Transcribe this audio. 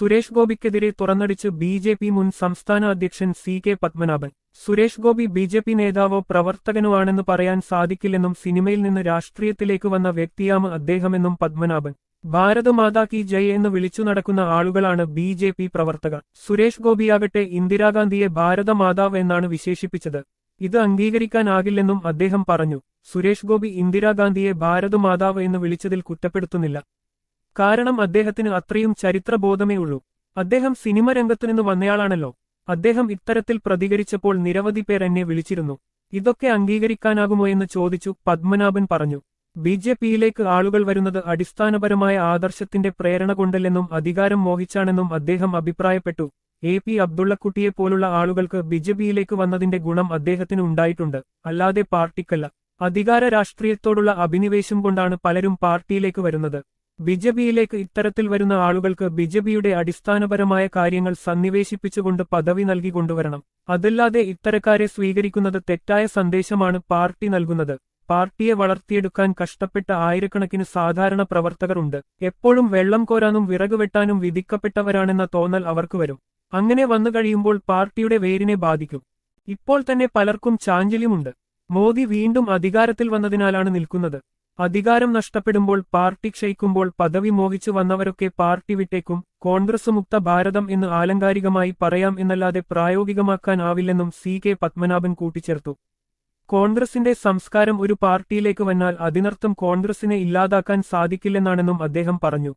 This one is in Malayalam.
സുരേഷ് ഗോപിക്കെതിരെ തുറന്നടിച്ച് ബി ജെ പി മുൻ സംസ്ഥാന അധ്യക്ഷൻ C K Padmanabhan. Suresh Gopi B J P നേതാവോ പ്രവർത്തകനോ ആണെന്ന് പറയാൻ സാധിക്കില്ലെന്നും സിനിമയിൽ നിന്ന് രാഷ്ട്രീയത്തിലേക്ക് വന്ന വ്യക്തിയാണ് അദ്ദേഹമെന്നും പത്മനാഭൻ. ഭാരതമാതാ കി ജയ് എന്ന് വിളിച്ചു നടക്കുന്ന ആളുകളാണ് ബി ജെ പി പ്രവർത്തകർ. സുരേഷ് ഗോപിയാകട്ടെ ഇന്ദിരാഗാന്ധിയെ ഭാരതമാതാവ് എന്നാണ് വിശേഷിപ്പിച്ചത്. ഇത് അംഗീകരിക്കാനാകില്ലെന്നും അദ്ദേഹം പറഞ്ഞു. സുരേഷ് ഗോപി ഇന്ദിരാഗാന്ധിയെ ഭാരതമാതാവ് എന്ന് വിളിച്ചതിൽ കുറ്റപ്പെടുത്തുന്നില്ല. കാരണം അദ്ദേഹത്തിന് അത്രയും ചരിത്രബോധമേ ഉള്ളൂ. അദ്ദേഹം സിനിമ രംഗത്തുനിന്ന് വന്നയാളാണല്ലോ. അദ്ദേഹം ഇത്തരത്തിൽ പ്രതികരിച്ചപ്പോൾ നിരവധി പേർ എന്നെ വിളിച്ചിരുന്നു. ഇതൊക്കെ അംഗീകരിക്കാനാകുമോ എന്ന് ചോദിച്ചു പത്മനാഭൻ പറഞ്ഞു. ബി ജെ പിയിലേക്ക് ആളുകൾ വരുന്നത് അടിസ്ഥാനപരമായ ആദർശത്തിന്റെ പ്രേരണ കൊണ്ടല്ലെന്നും അധികാരം മോഹിച്ചാണെന്നും അദ്ദേഹം അഭിപ്രായപ്പെട്ടു. എ പി അബ്ദുള്ളക്കുട്ടിയെ പോലുള്ള ആളുകൾക്ക് ബിജെപിയിലേക്ക് വന്നതിന്റെ ഗുണം അദ്ദേഹത്തിന് ഉണ്ടായിട്ടുണ്ട്. അല്ലാതെ പാർട്ടിക്കല്ല. അധികാര രാഷ്ട്രീയത്തോടുള്ള അഭിനിവേശം കൊണ്ടാണ് പലരും പാർട്ടിയിലേക്ക് വരുന്നത്. ബിജെപിയിലേക്ക് ഇത്തരത്തിൽ വരുന്ന ആളുകൾക്ക് ബിജെപിയുടെ അടിസ്ഥാനപരമായ കാര്യങ്ങൾ സന്നിവേശിപ്പിച്ചുകൊണ്ട് പദവി നൽകി കൊണ്ടുവരണം. അതല്ലാതെ ഇത്തരക്കാരെ സ്വീകരിക്കുന്നത് തെറ്റായ സന്ദേശമാണ് പാർട്ടി നൽകുന്നത്. പാർട്ടിയെ വളർത്തിയെടുക്കാൻ കഷ്ടപ്പെട്ട ആയിരക്കണക്കിന് സാധാരണ പ്രവർത്തകർ ഉണ്ട്. എപ്പോഴും വെള്ളം കോരാനും വിറക് വെട്ടാനും വിധിക്കപ്പെട്ടവരാണെന്ന തോന്നൽ അവർക്ക് വരും. അങ്ങനെ വന്നു കഴിയുമ്പോൾ പാർട്ടിയുടെ വേരിനെ ബാധിക്കും. ഇപ്പോൾ തന്നെ പലർക്കും ചാഞ്ചല്യമുണ്ട്. മോദി വീണ്ടും അധികാരത്തിൽ വന്നതിനാലാണ് നിൽക്കുന്നത്. അധികാരം നഷ്ടപ്പെടുമ്പോൾ പാർട്ടി ക്ഷയിക്കുമ്പോൾ പദവി മോഹിച്ചു വന്നവരൊക്കെ പാർട്ടി വിട്ടേക്കും കോൺഗ്രസ് മുക്ത ഭാരതം എന്ന് ആലങ്കാരികമായി പറയാം എന്നല്ലാതെ പ്രായോഗികമാക്കാനാവില്ലെന്നും സി കെ പത്മനാഭൻ കൂട്ടിച്ചേർത്തു. കോൺഗ്രസിന്റെ സംസ്കാരം ഒരു പാർട്ടിയിലേക്ക് വന്നാൽ അതിനർത്ഥം കോൺഗ്രസിനെ ഇല്ലാതാക്കാൻ സാധിക്കില്ലെന്നാണെന്നും അദ്ദേഹം പറഞ്ഞു.